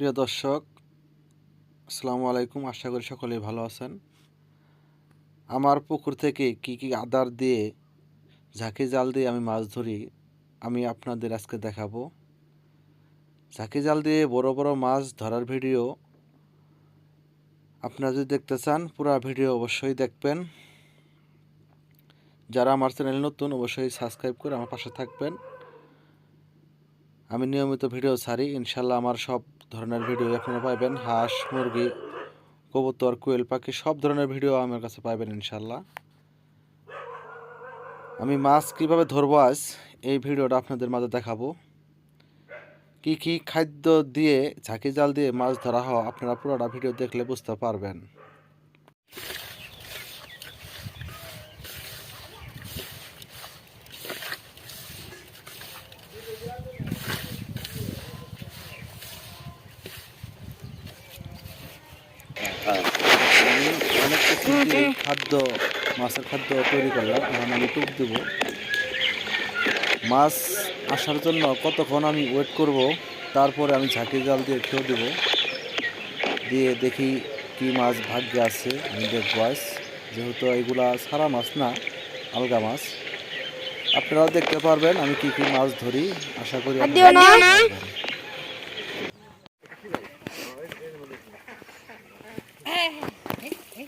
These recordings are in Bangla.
প্রিয় দর্শক, আসসালামু আলাইকুম। আশা করি সকলেই ভালো আছেন। আমার পুকুর থেকে কি কি আদার দিয়ে, ঝাঁকি জাল দিয়ে আমি মাছ ধরি, আমি আপনাদের আজকে দেখাবো। ঝাঁকি জাল দিয়ে বড় বড় মাছ ধরার ভিডিও আপনারা যদি দেখতে চান, পুরো ভিডিও অবশ্যই দেখবেন। যারা আমার চ্যানেল নতুন, অবশ্যই সাবস্ক্রাইব করে আমার পাশে থাকবেন। আমি নিয়মিত ভিডিও ছাড়ি, ইনশাল্লাহ আমার সব ধরনের ভিডিও আপনারা পাইবেন, হাঁস, মুরগি, কবুতর, কোয়েল পাখি, সব ধরনের ভিডিও আমার কাছে পাইবেন ইনশাল্লাহ আমি মাছ কীভাবে ধরবো আজ, এই ভিডিওটা আপনাদের মাঝে দেখাবো। কি কি খাদ্য দিয়ে, ঝাঁকি জাল দিয়ে মাছ ধরা হওয়া আপনারা পুরোটা ভিডিও দেখলে বুঝতে পারবেন আমি দিয়ে খাদ্য মাছের খাদ্য তৈরি করলাম এখন আমি টুক দেব। মাছ আসার জন্য কতক্ষণ আমি ওয়েট করব তারপরে আমি ঝাঁকি জাল দিয়ে খেয়ে দেব। দিয়ে দেখি কি মাছ ভাগ্যে আছে আমি দেখব আজ। যেহেতু এগুলা সারা মাছ না আলগা মাছ। আপনারাও দেখতে পারবেন আমি কি কি মাছ ধরি আশা করি আর দিও না। আপনারা দেখতে পারবেন। পুরি পাইছে থাকে ওলে পাইছে পুরি না পারি কালকে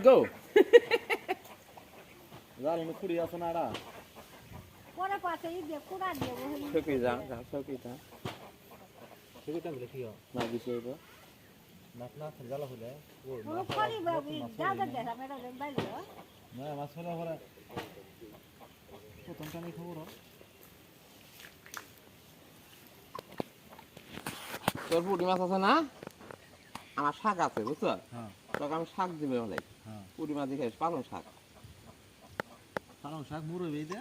তো খুঁড়ি আছে না পরে পাশে দিয়ে কুড়া দিয়ে সকি যা যা সকি যা না বিষয় তো মেরা তোর পুঁটি মাছ আছে না আমার শাক আছে বুঝছ। তোকে আমি শাক দিবে বলে পুটি মাছ দেখে পালং শাক পালং শাক বেই দে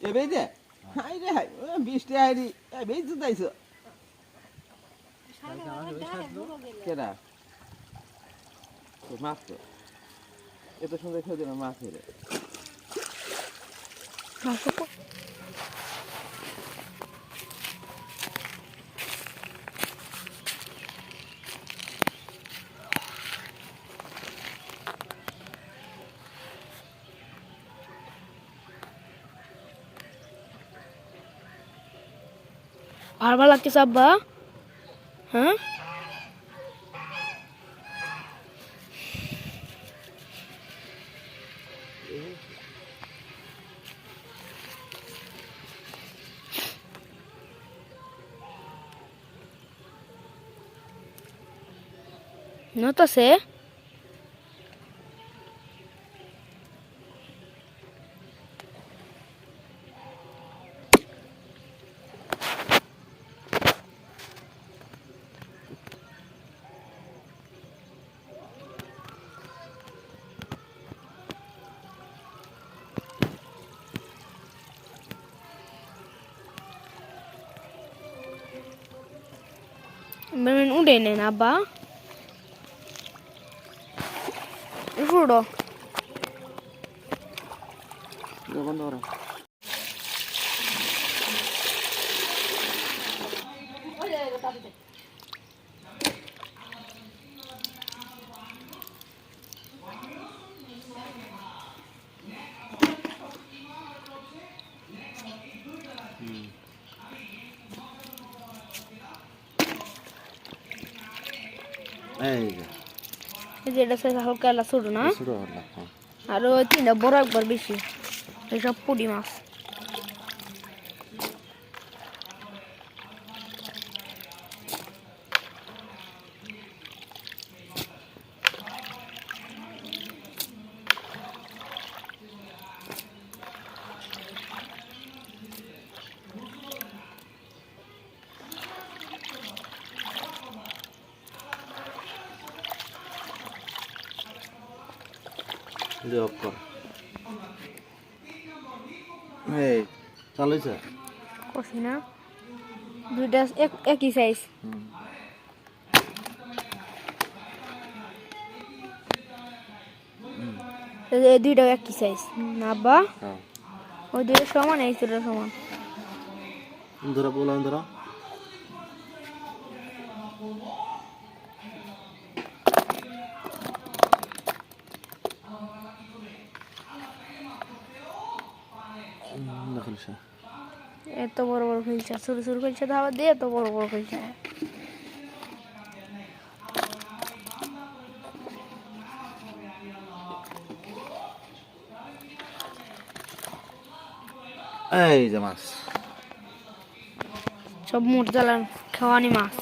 এ দে হাই রে হাই বিশ টাকা হাইরি এ বেই জুতাইছো মাছ তো। এত সুন্দর খেয়ে দিলাম মাছ আর ভালো লাগতেছে আব্বা হ্যাঁ নতাছে Cameraman unten nennen, aber. Ich wurde. Ja, wunderbar. এই যে এই যে এটা সাইজ হালকা ছোট না? ছোট হলো হ্যাঁ। আর ওই তিনটা বড় একবার বেশি। এসব পুডি মাছ। অফ কর। এই চালাইছে? করছি না। দুইটা এক একই সাইজ এই দুইটাও একই সাইজ না বা। হ্যাঁ। ওই দুইটা সমান এই দুটো সমান। ধরা বললাম ধরা। এত বড় বড় ফেলছে ছোট ছোট ফেলছে ধাবা দিয়ে এত বড় বড় ফেলছে এই যে মাছ। সব মোট জ্বালান খাওয়ানি মাছ।